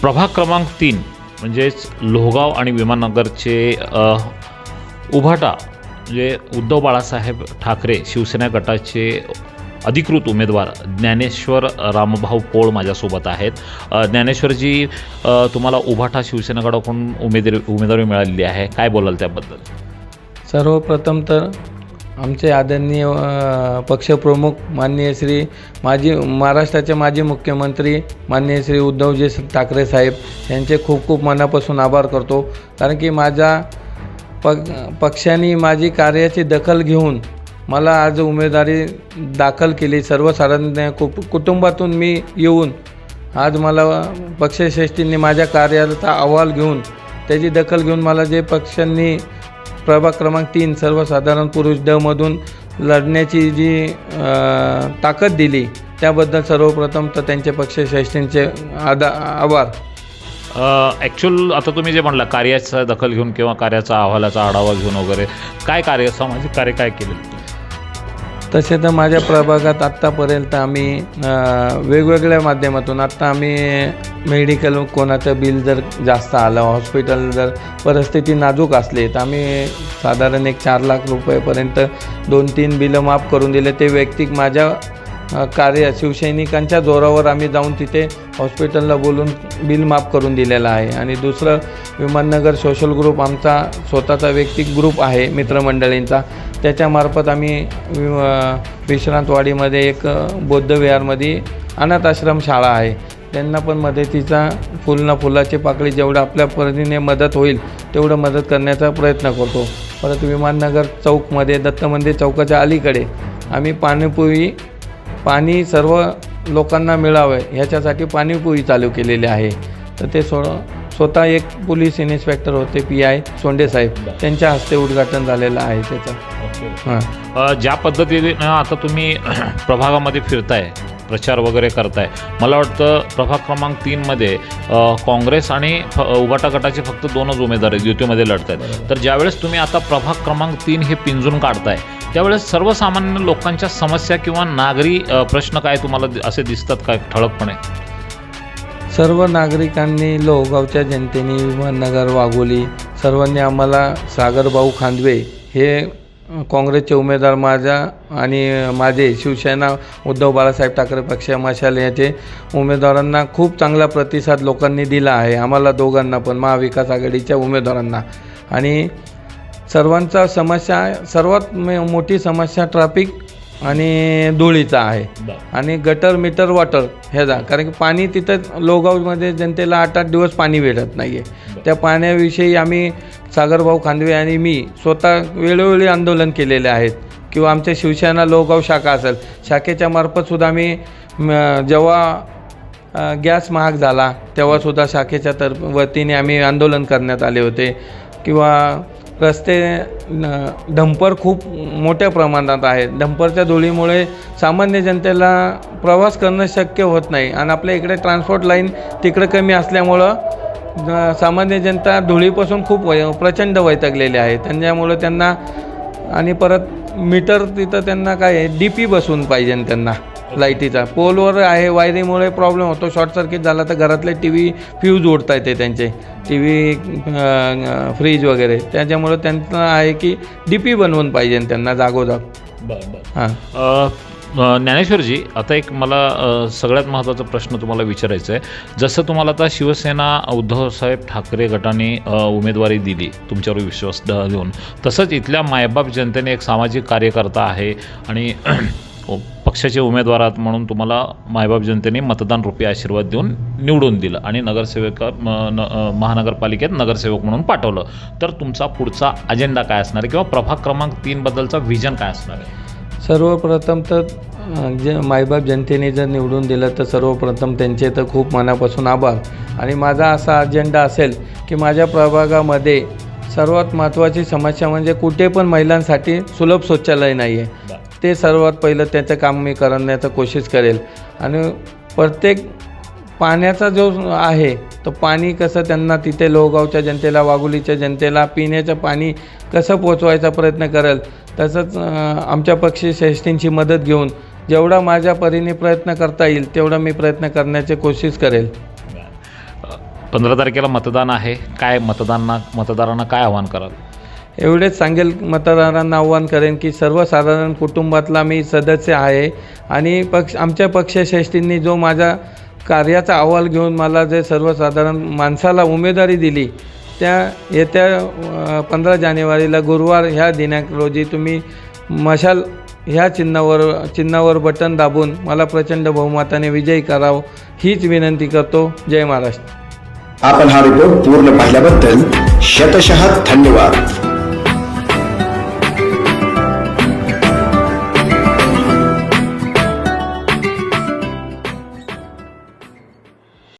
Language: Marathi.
प्रभाग क्रमांक तीन म्हणजेच लोहगाव आणि विमाननगरचे उभाटा म्हणजे उद्धव बाळासाहेब ठाकरे शिवसेना गटाचे अधिकृत उमेदवार ज्ञानेश्वर रामभाऊ पोळ माझ्यासोबत आहेत. ज्ञानेश्वरजी तुम्हाला उभाटा शिवसेना गटाकडून उमेदवारी उमेदवारी मिळालेली आहे. काय बोलाल त्याबद्दल? सर्वप्रथम तर आमचे आदरणीय पक्षप्रमुख माननीय श्री माजी महाराष्ट्राचे माजी मुख्यमंत्री माननीय श्री उद्धवजी ठाकरे साहेब यांचे खूप खूप मनापासून आभार करतो. कारण की माझ्या प पक्षाने माझी कार्याची दखल घेऊन मला आज उमेदवारी दाखल केली. सर्वसाधारण कु कुटुंबातून मी येऊन आज मला पक्षश्रेष्ठींनी माझ्या कार्याचा अहवाल घेऊन त्याची दखल घेऊन मला जे पक्षांनी प्रभाग क्रमांक तीन सर्वसाधारण पुरुष डमधून लढण्याची जी ताकद दिली त्याबद्दल सर्वप्रथम तर त्यांचे पक्ष पक्षश्रेष्ठींचे आदा आभार. ॲक्च्युअल आता तुम्ही जे म्हणला कार्याचा दखल घेऊन किंवा कार्याचा अहवालाचा आढावा घेऊन वगैरे काय कार्य सामाजिक कार्य काय केलं? तसे तर माझ्या प्रभागात आत्तापर्यंत आम्ही वेगवेगळ्या माध्यमातून आत्ता आम्ही मेडिकल कोणाचं बिल जर जास्त आलं हॉस्पिटल जर परिस्थिती नाजूक असली तर आम्ही साधारण एक चार लाख रुपयेपर्यंत दोन तीन बिलं माफ करून दिले. ते वैयक्तिक माझ्या कार्य शिवसैनिकांच्या जोरावर आम्ही जाऊन तिथे हॉस्पिटलला बोलून बिल माफ करून दिलेलं आहे. आणि दुसरं विमाननगर सोशल ग्रुप आमचा स्वतःचा वैयक्तिक ग्रुप आहे मित्रमंडळींचा. त्याच्यामार्फत आम्ही वि- विश्रांतवाडीमध्ये एक बौद्ध बौद्धविहारमध्ये अनाथ आश्रम शाळा आहे. त्यांना पण मदतीचा फुल ना फुलाची पाकळी जेवढं आपल्या परीने मदत होईल तेवढं मदत करण्याचा प्रयत्न करतो. परत विमाननगर चौकमध्ये दत्त मंदिर चौकाच्या अलीकडे आम्ही पाणीपुरी पाणी सर्व लोकांना मिळावं ह्याच्यासाठी पाणीपुरी चालू केलेली आहे. तर ते सोडं स्वतः एक पोलीस इन्स्पेक्टर होते पी आय सोंडे साहेब. त्यांच्या हस्ते उद्घाटन झालेलं आहे त्याचं. हां. अ, ज्या पद्धतीने आता तुम्ही प्रभागामध्ये फिरताय प्रचार वगैरे करताय मला वाटतं प्रभाग क्रमांक तीनमध्ये अ, काँग्रेस आणि फ उबाटा गटाचे फक्त दोनच उमेदवार आहेत युतीमध्ये लढत आहेत तर ज्यावेळेस तुम्ही आता प्रभाग क्रमांक तीन हे पिंजून काढताय त्यावेळेस सर्वसामान्य लोकांच्या समस्या किंवा नागरी अ, प्रश्न काय तुम्हाला दि- असे दिसतात काय ठळकपणे? सर्व नागरिकांनी लोहगावच्या जनतेने विमाननगर वाघोली सर्वांनी आम्हाला सागरभाऊ खांदवे हे काँग्रेसचे उमेदवार माझ्या आणि माझे शिवसेना उद्धव बाळासाहेब ठाकरे पक्ष मशाल याचे उमेदवारांना खूप चांगला प्रतिसाद लोकांनी दिला आहे. आम्हाला दोघांना पण महाविकास आघाडीच्या उमेदवारांना. आणि सर्वांचा समस्या सर्वात मे- मोठी समस्या ट्रॅफिक आणि धुळीचा आहे. आणि गटर मीटर वॉटर ह्याचा कारण की पाणी तिथं लोगावमध्ये जनतेला आठ आठ दिवस पाणी भेटत नाही आहे त्या पाण्याविषयी आम्ही सागरभाऊ खांदवे आणि मी स्वतः वेळोवेळी आंदोलन केलेले आहेत. किंवा आमच्या शिवसेना लोहगाव शाखा असेल शाखेच्या मार्फतसुद्धा आम्ही म, जेव्हा अ, गॅस महाग झाला तेव्हासुद्धा शाखेच्या तर वतीने आम्ही आंदोलन करण्यात आले होते. किंवा रस्ते न- डंपर खूप मोठ्या प्रमाणात आहेत. डंपरच्या धुळीमुळे सामान्य जनतेला प्रवास करणं शक्य होत नाही आणि आपल्या इकडे ट्रान्सपोर्ट लाईन तिकडे कमी असल्यामुळं सामान्य जनता धुळीपासून खूप वै प्रचंड वैतागलेली आहे. त्यांच्यामुळं त्यांना आणि परत मीटर तिथं त्यांना काय आहे डी पी बसवून पाहिजे त्यांना. लाईटीचा. पोलवर आहे वायरीमुळे प्रॉब्लेम होतो. शॉर्ट सर्किट झाला तर घरातले टी व्ही फ्यूज ओढता येते त्यांचे. टी व्ही फ्रीज वगैरे. त्याच्यामुळं त्यांना आहे की डी पी बनवून पाहिजे त्यांना जागोजाग. हां. ज्ञानेश्वरजी आता एक मला सगळ्यात महत्त्वाचा प्रश्न तुम्हाला विचारायचा आहे. जसं तुम्हाला आता शिवसेना उद्धवसाहेब ठाकरे गटाने उमेदवारी दिली तुमच्यावर विश्वास देऊन तसंच इथल्या मायबाप जनतेने एक सामाजिक कार्यकर्ता आहे आणि पक्षाचे उमेदवार आहात म्हणून तुम्हाला मायबाप जनतेने मतदान रुपये आशीर्वाद देऊन निवडून दिलं आणि नगरसेवक म- न- महानगरपालिकेत नगरसेवक म्हणून पाठवलं. तर तुमचा पुढचा अजेंडा काय असणार आहे? किंवा प्रभाग क्रमांक तीनबद्दलचा व्हिजन काय असणार आहे? सर्वप्रथम तर जे मायबाप जनतेने जर निवडून दिलं तर सर्वप्रथम त्यांचे तर खूप मनापासून आभार. आणि माझा असा अजेंडा असेल की माझ्या प्रभागामध्ये सर्वात महत्त्वाची समस्या म्हणजे कुठे पण महिलांसाठी सुलभ शौचालय नाही आहे ते सर्वात पहिलं त्याचं काम मी करण्याचा कोशिश करेल. आणि प्रत्येक पाण्याचा जो आहे तो पाणी कसं त्यांना तिथे लोहगावच्या जनतेला वाघोलीच्या जनतेला पिण्याचं पाणी कसं पोचवायचा प्रयत्न करेल तसंच आमच्या पक्षी श्रेष्ठींची मदत घेऊन जेवढा माझ्या परीने प्रयत्न करता येईल तेवढा मी प्रयत्न करण्याची कोशिश करेल. पंधरा तारखेला मतदान आहे. काय मतदानांना मतदारांना काय आव्हान कराल? एवढेच सांगेल मतदारांना आव्हान करेन की सर्वसाधारण कुटुंबातला मी सदस्य आहे आणि पक्ष आमच्या पक्षश्रेष्ठींनी जो माझा कार्याचा अहवाल घेऊन मला जे सर्वसाधारण माणसाला उमेदवारी दिली त्या येत्या पंधरा जानेवारीला गुरुवार ह्या दिनांक रोजी तुम्ही मशाल ह्या चिन्हावर चिन्हावर बटन दाबून मला प्रचंड बहुमताने विजयी करावं हीच विनंती करतो. जय महाराष्ट्र. आपण हा रिपोर्ट पूर्ण पाहिल्याबद्दल शतशः धन्यवाद.